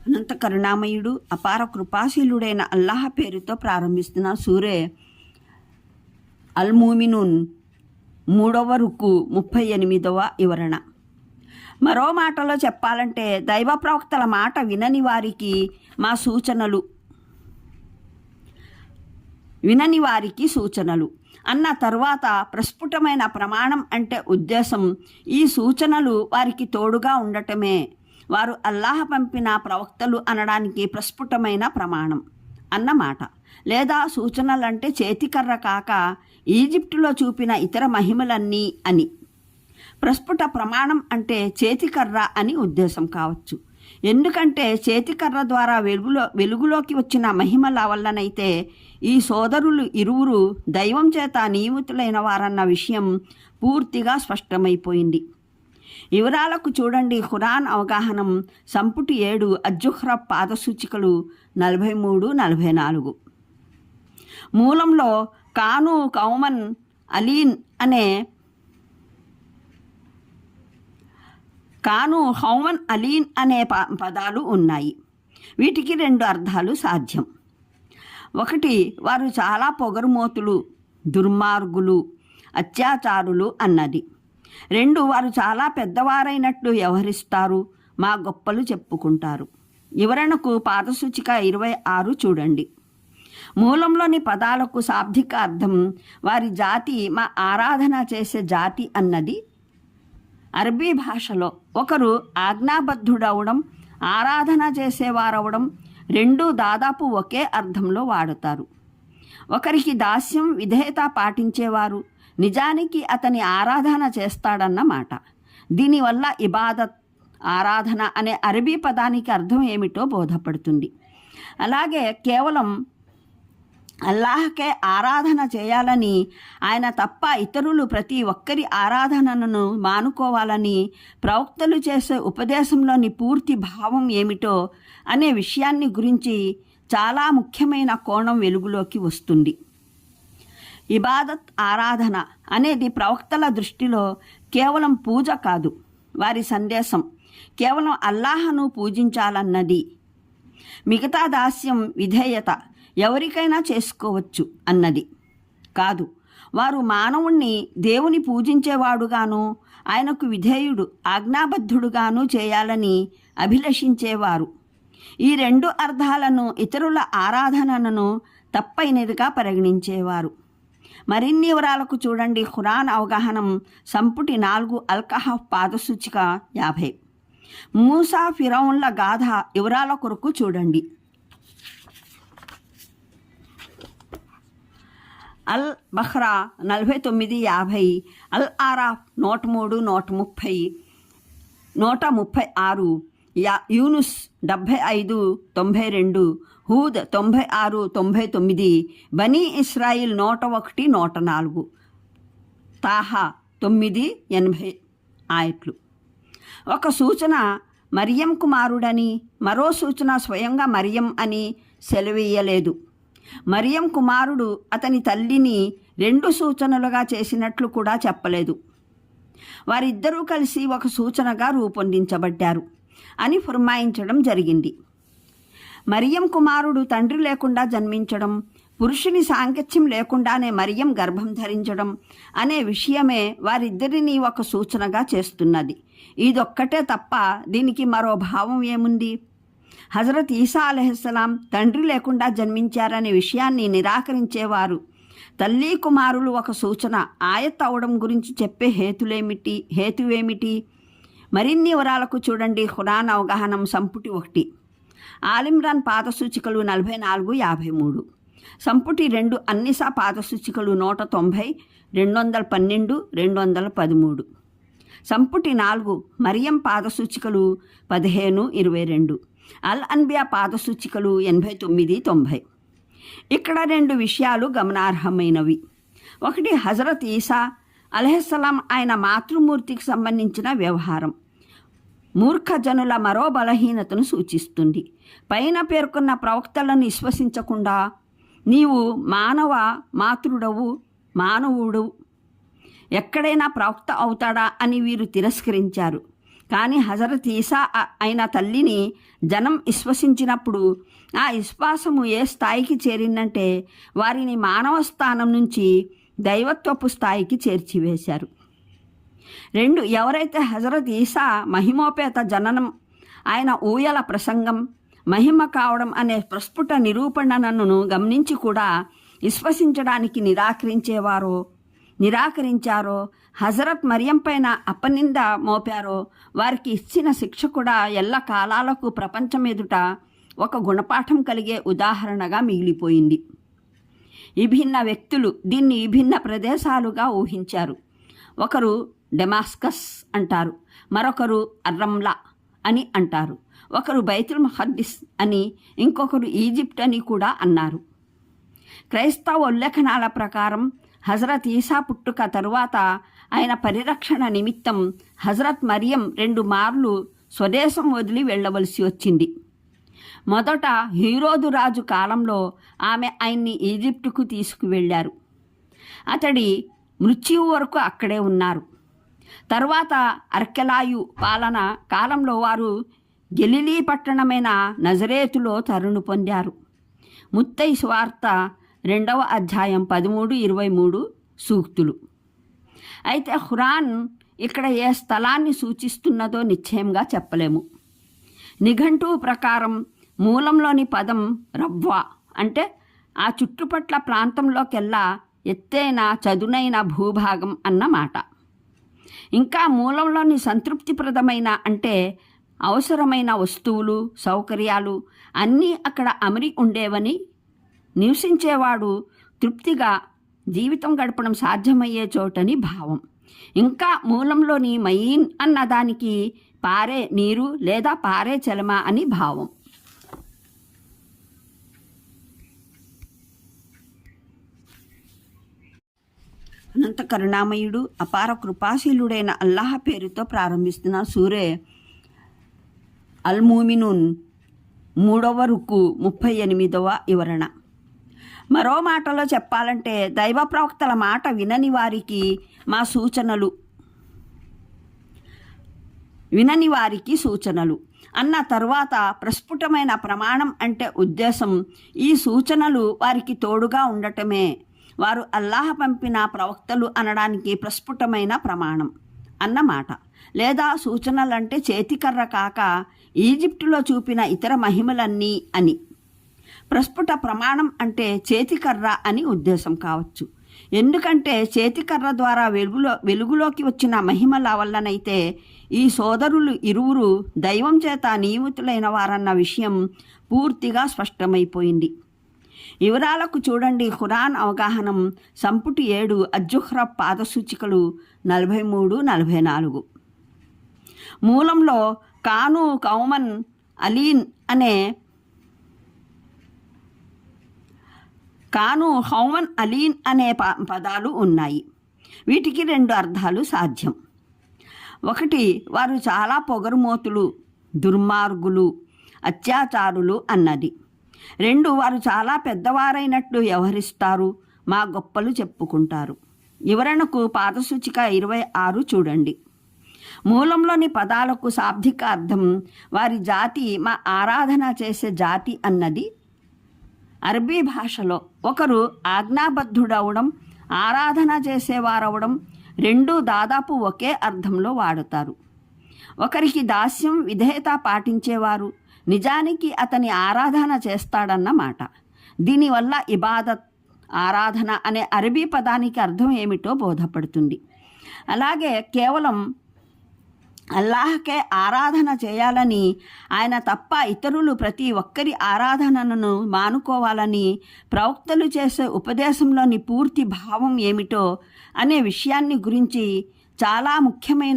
అనంత కరుణామయుడు అపార కృపాశీలుడైన అల్లాహ్ పేరుతో ప్రారంభిస్తున్న సూరే అల్మూమినున్ మూడవ రుక్కు ముప్పై ఎనిమిదవ వివరణ. మరో మాటలో చెప్పాలంటే దైవ ప్రవక్తల మాట వినని వారికి మా సూచనలు. వినని వారికి సూచనలు. అన్న తరువాత ప్రస్ఫుటమైన ప్రమాణం అంటే ఉద్దేశం ఈ సూచనలు వారికి తోడుగా ఉండటమే. వారు అల్లాహ్ పంపిన ప్రవక్తలు అనడానికి ప్రస్ఫుటమైన ప్రమాణం అన్నమాట. లేదా సూచనలంటే చేతికర్ర కాక ఈజిప్టులో చూపిన ఇతర మహిమలన్నీ అని. ప్రస్ఫుట ప్రమాణం అంటే చేతికర్ర అని ఉద్దేశం కావచ్చు. ఎందుకంటే చేతికర్ర ద్వారా వెలుగులో వెలుగులోకి వచ్చిన మహిమల వల్లనైతే ఈ సోదరులు ఇరువురు దైవం చేత నియమితులైన వారన్న విషయం పూర్తిగా స్పష్టమైపోయింది. వివరాలకు చూడండి. ఖురాన్ అవగాహనం. సంపుటి ఏడు అజ్జుహ్ర పాదసూచికలు నలభై మూడు నలభై నాలుగు మూలంలో కాను కౌమన్ అలీన్ అనే కాను హౌమన్ అలీన్ అనే ప పదాలు ఉన్నాయి. వీటికి రెండు అర్థాలు సాధ్యం. ఒకటి వారు చాలా పొగరుమోతులు దుర్మార్గులు అత్యాచారులు అన్నది. రెండు వారు చాలా పెద్దవారైనట్లు వ్యవహరిస్తారు. మా గొప్పలు చెప్పుకుంటారు. వివరణకు పాదసూచిక ఇరవై ఆరు చూడండి. మూలంలోని పదాలకు శాబ్దిక అర్థం వారి జాతి మా ఆరాధన చేసే జాతి అన్నది. అరబీ భాషలో ఒకరు ఆజ్ఞాబద్ధుడవడం ఆరాధన చేసేవారవడం రెండూ దాదాపు ఒకే అర్థంలో వాడుతారు. ఒకరికి దాస్యం విధేయత పాటించేవారు నిజానికి అతని ఆరాధన చేస్తాడన్నమాట దీనివల్ల ఇబాదత్ ఆరాధన అనే అరబీ పదానికి అర్థం ఏమిటో బోధపడుతుంది. అలాగే కేవలం అల్లాహకే ఆరాధన చేయాలని ఆయన తప్ప ఇతరులు ప్రతి ఒక్కరి ఆరాధనను మానుకోవాలని ప్రవక్తలు చేసే ఉపదేశంలోని పూర్తి భావం ఏమిటో అనే విషయాన్ని గురించి చాలా ముఖ్యమైన కోణం వెలుగులోకి వస్తుంది. ఇబాదత్ ఆరాధన అనేది ప్రవక్తల దృష్టిలో కేవలం పూజ కాదు వారి సందేశం. కేవలం అల్లాహను పూజించాలన్నది. మిగతా దాస్యం విధేయత ఎవరికైనా చేసుకోవచ్చు అన్నది. కాదు వారు మానవుణ్ణి దేవుని పూజించేవాడుగాను ఆయనకు విధేయుడు ఆజ్ఞాబద్ధుడుగాను చేయాలని అభిలషించేవారు. ఈ రెండు అర్థాలను ఇతరుల ఆరాధనను తప్పైనదిగా పరిగణించేవారు. మరిన్ని వివరాలకు చూడండి ఖురాన్ అవగాహనం సంపుటి నాలుగు అల్కహాఫ్ పాదసూచిక యాభై. మూసా ఫిరౌన్ల గాథ వివరాల కొరకు చూడండి. అల్ బహ్రా నలభై తొమ్మిది యాభై అల్ ఆరాఫ్ నూట మూడు నూట ముప్పై నూట ముప్పై ఆరు యా యూనుస్ డెబ్భై ఐదు తొంభై రెండు హూద్ తొంభై ఆరు తొంభై తొమ్మిది బనీ ఇస్రాయిల్ నూట ఒకటి నూట నాలుగు. తాహా తొమ్మిది ఎనభై ఆయట్లు. ఒక సూచన మరియం కుమారుడని మరో సూచన స్వయంగా మరియం అని సెలవేయలేదు. మరియం కుమారుడు అతని తల్లిని రెండు సూచనలుగా చేసినట్లు కూడా చెప్పలేదు. వారిద్దరూ కలిసి ఒక సూచనగా రూపొందించబడ్డారు. అని ఫుర్మాయించడం జరిగింది. మరియం కుమారుడు తండ్రి లేకుండా జన్మించడం పురుషుని సాంగత్యం లేకుండానే మరియం గర్భం ధరించడం అనే విషయమే వారిద్దరినీ ఒక సూచనగా చేస్తున్నది. ఇదొక్కటే తప్ప దీనికి మరో భావం ఏముంది? హజరత్ ఈసా అలెహస్సలాం తండ్రి లేకుండా జన్మించారనే విషయాన్ని నిరాకరించేవారు. తల్లి కుమారులు ఒక సూచన ఆయత్ అవడం గురించి చెప్పే హేతులేమిటి హేతువేమిటి? మరిన్ని వివరాలకు చూడండి. ఖురాన్ అవగాహనం సంపుటి ఒకటి. ఆలిమ్రాన్ పాదసూచికలు నలభై నాలుగు యాభై మూడు. సంపుటి రెండు అన్నిసా పాదసూచికలు నూట తొంభై రెండు వందల పన్నెండు రెండు వందల పదమూడు. సంపుటి నాలుగు మరియం పాద సూచికలు పదిహేను ఇరవై రెండు. అల్ అన్బియా పాద సూచికలు ఎనభై తొమ్మిది తొంభై. ఇక్కడ రెండు విషయాలు గమనార్హమైనవి. ఒకటి హజరత్ ఈసా అలహస్సలాం ఆయన మాతృమూర్తికి సంబంధించిన వ్యవహారం. మూర్ఖజనుల మరో బలహీనతను సూచిస్తుంది. పైన పేర్కొన్న ప్రవక్తలను విశ్వసించకుండా నీవు మానవ మాతృడవు మానవుడు. ఎక్కడైనా ప్రవక్త అవుతాడా అని వీరు తిరస్కరించారు. కానీ హజరత్ ఈసా అయిన తల్లిని జనం విశ్వసించినప్పుడు ఆ విశ్వాసము ఏ స్థాయికి చేరిందంటే వారిని మానవ స్థానం నుంచి దైవత్వపు స్థాయికి చేర్చివేశారు. రెండు ఎవరైతే హజరత్ ఈసా మహిమోపేత జననం ఆయన ఊయల ప్రసంగం మహిమ కావడం అనే ప్రస్ఫుట నిరూపణను గమనించి కూడా విశ్వసించడానికి నిరాకరించేవారో నిరాకరించారో హజరత్ మరియం పైన అపనింద మోపారో వారికి ఇచ్చిన శిక్ష కూడా ఎల్ల కాలాలకు ప్రపంచం ఎదుట ఒక గుణపాఠం కలిగే ఉదాహరణగా మిగిలిపోయింది. విభిన్న వ్యక్తులు దీన్ని విభిన్న ప్రదేశాలుగా ఊహించారు. ఒకరు డెమాస్కస్ అంటారు మరొకరు అర్రంలా అని అంటారు. ఒకరు బైతుల్ మహద్దిస్ అని ఇంకొకరు ఈజిప్ట్ అని కూడా అన్నారు. క్రైస్తవ ఉల్లేఖనాల ప్రకారం హజరత్ ఈసా పుట్టుక తరువాత ఆయన పరిరక్షణ నిమిత్తం హజరత్ మరియం రెండు మార్లు స్వదేశం వదిలి వెళ్ళవలసి వచ్చింది. మొదట హీరోదు రాజు కాలంలో ఆమె ఆయన్ని ఈజిప్టుకు తీసుకువెళ్ళారు. అతడి మృత్యువు వరకు అక్కడే ఉన్నారు. తరువాత అర్కెలాయు పాలన కాలంలో వారు గెలిలీ పట్టణమైన నజరేతులో తరుణు పొందారు. ముత్తై స్వార్త రెండవ అధ్యాయం పదమూడు ఇరవై మూడు సూక్తులు. అయితే ఖురాన్ ఇక్కడ ఏ స్థలాన్ని సూచిస్తున్నదో నిశ్చయంగా చెప్పలేము. నిఘంటువు ప్రకారం మూలంలోని పదం రవ్వ అంటే ఆ చుట్టుపట్ల ప్రాంతంలోకెల్లా ఎత్తైన చదునైన భూభాగం అన్నమాట. ఇంకా మూలంలోని సంతృప్తిప్రదమైన అంటే అవసరమైన వస్తువులు సౌకర్యాలు అన్నీ అక్కడ అమరి ఉండేవని నివసించేవాడు తృప్తిగా జీవితం గడపడం సాధ్యమయ్యే చోటని భావం. ఇంకా మూలంలోని మైన్ అన్న దానికి పారే నీరు లేదా పారే చలమ అని భావం. అనంత కరుణామయుడు అపార కృపాశీలుడైన అల్లాహ్ పేరుతో ప్రారంభిస్తున్న సూరే అల్మూమినున్ మూడవ రుక్కు ముప్పై ఎనిమిదవ వివరణ. మరో మాటలో చెప్పాలంటే దైవ ప్రవక్తల మాట వినని వారికి మా సూచనలు. వినని వారికి సూచనలు. అన్న తరువాత ప్రస్ఫుటమైన ప్రమాణం అంటే ఉద్దేశం ఈ సూచనలు వారికి తోడుగా ఉండటమే. వారు అల్లాహ్ పంపిన ప్రవక్తలు అనడానికి ప్రస్ఫుటమైన ప్రమాణం అన్నమాట. లేదా సూచనలంటే చేతికర్ర కాక ఈజిప్టులో చూపిన ఇతర మహిమలన్నీ అని. ప్రస్ఫుట ప్రమాణం అంటే చేతికర్ర అని ఉద్దేశం కావచ్చు. ఎందుకంటే చేతికర్ర ద్వారా వెలుగులో వెలుగులోకి వచ్చిన మహిమల వల్లనైతే ఈ సోదరులు ఇరువురు దైవం చేత నియమితులైన వారన్న విషయం పూర్తిగా స్పష్టమైపోయింది. వివరాలకు చూడండి. ఖురాన్ అవగాహనం. సంపుటి ఏడు అజ్జుహ్ర పాదసూచికలు నలభై మూడు నలభై నాలుగు మూలంలో కాను కౌమన్ అలీన్ అనే కాను హౌమన్ అలీన్ అనే ప పదాలు ఉన్నాయి. వీటికి రెండు అర్థాలు సాధ్యం. ఒకటి వారు చాలా పొగరుమోతులు దుర్మార్గులు అత్యాచారులు అన్నది. రెండు వారు చాలా పెద్దవారైనట్లు వ్యవహరిస్తారు. మా గొప్పలు చెప్పుకుంటారు. వివరణకు పాదసూచిక ఇరవై ఆరు చూడండి. మూలంలోని పదాలకు శాబ్దిక అర్థం వారి జాతి మా ఆరాధన చేసే జాతి అన్నది. అరబీ భాషలో ఒకరు ఆజ్ఞాబద్ధుడవడం ఆరాధన చేసేవారవడం రెండూ దాదాపు ఒకే అర్థంలో వాడుతారు. ఒకరికి దాస్యం విధేయత పాటించేవారు నిజానికి అతని ఆరాధన చేస్తాడన్నమాట దీనివల్ల ఇబాదత్ ఆరాధన అనే అరబీ పదానికి అర్థం ఏమిటో బోధపడుతుంది. అలాగే కేవలం అల్లాహకే ఆరాధన చేయాలని ఆయన తప్ప ఇతరులు ప్రతి ఒక్కరి ఆరాధనను మానుకోవాలని ప్రవక్తలు చేసే ఉపదేశంలోని పూర్తి భావం ఏమిటో అనే విషయాన్ని గురించి చాలా ముఖ్యమైన